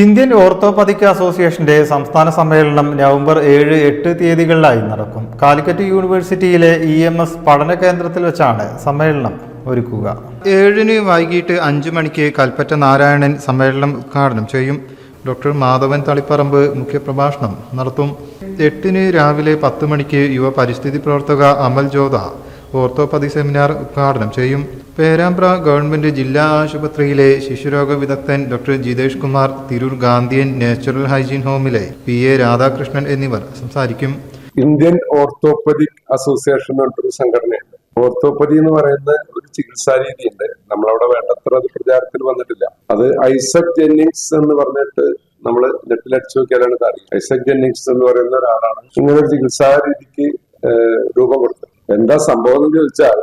Indian ഓർത്തോപതിക് അസോസിയേഷന്റെ സംസ്ഥാന സമ്മേളനം നവംബർ ഏഴ് എട്ട് തീയതികളിലായി നടക്കും. കാലിക്കറ്റ് യൂണിവേഴ്സിറ്റിയിലെ ഇ എം എസ് പഠന കേന്ദ്രത്തിൽ വെച്ചാണ് സമ്മേളനം ഒരുക്കുക. ഏഴിന് വൈകിട്ട് അഞ്ചു മണിക്ക് കൽപ്പറ്റ നാരായണൻ സമ്മേളനം ഉദ്ഘാടനം ചെയ്യും. ഡോക്ടർ മാധവൻ തളിപ്പറമ്പ് മുഖ്യപ്രഭാഷണം നടത്തും. എട്ടിന് രാവിലെ പത്ത് മണിക്ക് യുവ പരിസ്ഥിതി പ്രവർത്തക അമൽ ജോധ ഓർത്തോപതി സെമിനാർ ഉദ്ഘാടനം ചെയ്യും. പേരാമ്പ്ര ഗവൺമെന്റ് ജില്ലാ ആശുപത്രിയിലെ ശിശുരോഗ വിദഗ്ധൻ doctor Jitesh Kumar Tirur Gandhian natural hygiene ഹോമിലെ P A Radhakrishnan എന്നിവർ സംസാരിക്കും. ഇന്ത്യൻ ഓർത്തോപ്പതിക് അസോസിയേഷൻ ഒരു സംഘടനയുണ്ട്. ഓർത്തോപ്പതി എന്ന് പറയുന്ന ഒരു ചികിത്സാ രീതിയുണ്ട്. നമ്മളവിടെ വേണ്ടത്ര അത് പ്രചാരത്തിൽ വന്നിട്ടില്ല. അത് ഐസക് ജെന്നിങ്സ് എന്ന് പറഞ്ഞിട്ട് നമ്മൾ നെറ്റിൽ അടിച്ചു നോക്കിയാലാണ് ഇത് ഐസക് ജെന്നിങ്സ് എന്ന് പറയുന്ന ഒരാളാണ് ഇങ്ങനെ ഒരു ചികിത്സാ രീതിക്ക് രൂപം കൊടുത്തത്. എന്താ സംഭവം എന്ന് ചോദിച്ചാൽ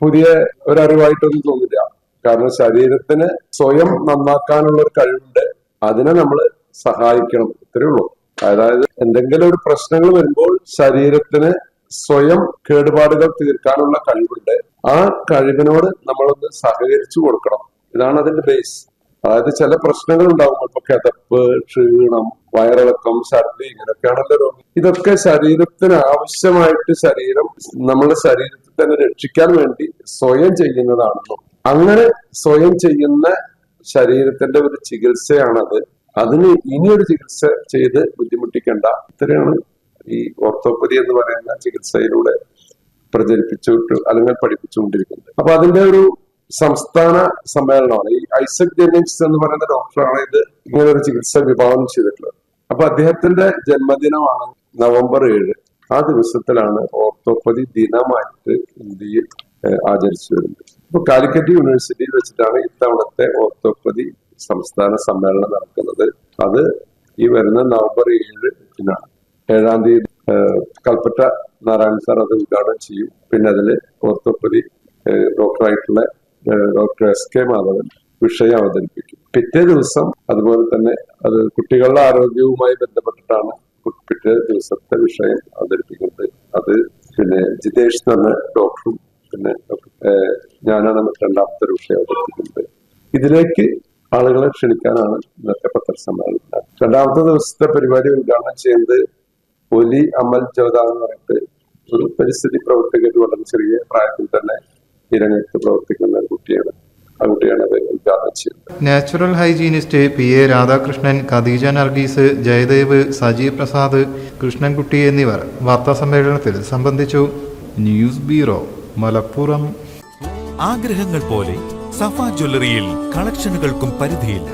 പുതിയ ഒരറിവായിട്ടൊന്നും തോന്നില്ല. കാരണം ശരീരത്തിന് സ്വയം നന്നാക്കാനുള്ള ഒരു കഴിവുണ്ട്. അതിനെ നമ്മൾ സഹായിക്കണം. ഇത്രയേ ഉള്ളൂ. അതായത് എന്തെങ്കിലും ഒരു പ്രശ്നങ്ങൾ വരുമ്പോൾ ശരീരത്തിന് സ്വയം കേടുപാടുകൾ തീർക്കാനുള്ള കഴിവുണ്ട്. ആ കഴിവിനോട് നമ്മളൊന്ന് സഹകരിച്ചു കൊടുക്കണം. ഇതാണ് അതിന്റെ ബേസ് അതായത് ചില പ്രശ്നങ്ങൾ ഉണ്ടാകും ഇപ്പൊ കിതപ്പ് ക്ഷീണം വയറിളക്കം ഛർദി ഇങ്ങനെയൊക്കെയാണല്ലോ രോഗം. ഇതൊക്കെ ശരീരത്തിന് ആവശ്യമായിട്ട് ശരീരം നമ്മുടെ ശരീരത്തിൽ തന്നെ രക്ഷിക്കാൻ വേണ്ടി സ്വയം ചെയ്യുന്നതാണല്ലോ. അങ്ങനെ സ്വയം ചെയ്യുന്ന ശരീരത്തിന്റെ ഒരു ചികിത്സയാണത്. അതിന് ഇനിയൊരു ചികിത്സ ചെയ്ത് ബുദ്ധിമുട്ടിക്കേണ്ട. ഇത്രയാണ് ഈ ഓർത്തോപ്പതി എന്ന് പറയുന്ന ചികിത്സയിലൂടെ പ്രചരിപ്പിച്ചിട്ട് അല്ലെങ്കിൽ പഠിപ്പിച്ചുകൊണ്ടിരിക്കുന്നത്. അപ്പൊ അതിന്റെ ഒരു സംസ്ഥാന സമ്മേളനമാണ്. ഈ ഐസക് ജെന്നിങ്സ് എന്ന് പറയുന്ന ഡോക്ടറാണ് ഇത് ഇങ്ങനെ ഒരു ചികിത്സ വിഭാവനം ചെയ്തിട്ടുള്ളത്. അപ്പൊ അദ്ദേഹത്തിന്റെ ജന്മദിനമാണ് നവംബർ ഏഴ്. ആ ദിവസത്തിലാണ് ഓർത്തോപ്പതി ദിനമായിട്ട് ഇന്ത്യയിൽ ആചരിച്ചു വരുന്നത്. അപ്പൊ കാലിക്കറ്റ് യൂണിവേഴ്സിറ്റിയിൽ വെച്ചിട്ടാണ് ഇത്തവണത്തെ ഓർത്തോപ്പതി സംസ്ഥാന സമ്മേളനം നടക്കുന്നത്. അത് ഈ വരുന്ന നവംബർ ഏഴിനാണ്. ഏഴാം തീയതി കൽപ്പറ്റ നാരായണൻ സാർ അത് ഉദ്ഘാടനം ചെയ്യും. പിന്നെ അതിൽ ഓർത്തോപ്പതി ഡോക്ടറായിട്ടുള്ള ഡോക്ടർ എസ് കെ മാധവൻ വിഷയം അവതരിപ്പിക്കും. പിറ്റേ ദിവസം അതുപോലെ തന്നെ അത് കുട്ടികളുടെ ആരോഗ്യവുമായി ബന്ധപ്പെട്ടിട്ടാണ് പിറ്റേ ദിവസത്തെ വിഷയം അവതരിപ്പിക്കുന്നത്. അത് പിന്നെ ജിതേഷ് പറഞ്ഞ ഡോക്ടറും പിന്നെ ഞാനാണ് രണ്ടാമത്തെ ഒരു വിഷയം അവതരിപ്പിക്കുന്നത്. ഇതിലേക്ക് ആളുകളെ ക്ഷണിക്കാനാണ് ഇന്നത്തെ പത്രസമ്മേളനം. രണ്ടാമത്തെ ദിവസത്തെ പരിപാടി ഉദ്ഘാടനം ചെയ്യുന്നത് ഒലി അമൽ ജോദ എന്ന് പറഞ്ഞിട്ട് ഒരു പരിസ്ഥിതി പ്രവർത്തകർ വളരെ ചെറിയ പ്രായത്തിൽ തന്നെ ഈ രംഗത്ത് പ്രവർത്തിക്കുന്ന ഒരു കുട്ടിയാണ്. ചെയ്യുന്നത് natural hygienist P A Radhakrishnan Khadeeja Nargis Jayadev Sajeev Prasad Krishnankutty എന്നിവർ വാർത്താസമ്മേളനത്തിൽ സംബന്ധിച്ചു. News bureau Malappuram. ആഗ്രഹങ്ങൾ പോലെ സഫ ജ്വല്ലറിയിൽ കളക്ഷനുകൾക്കും പരിധിയില്ല.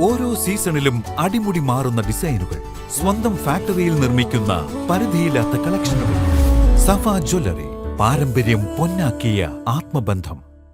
ഓരോ സീസണിലും അടിമുടി മാറുന്ന ഡിസൈനുകൾ സ്വന്തം ഫാക്ടറിയിൽ നിർമ്മിക്കുന്ന പരിധിയില്ലാത്ത കളക്ഷനുകൾ. സഫ ജ്വല്ലറി പാരമ്പര്യം പൊന്നാക്കിയ ആത്മബന്ധം.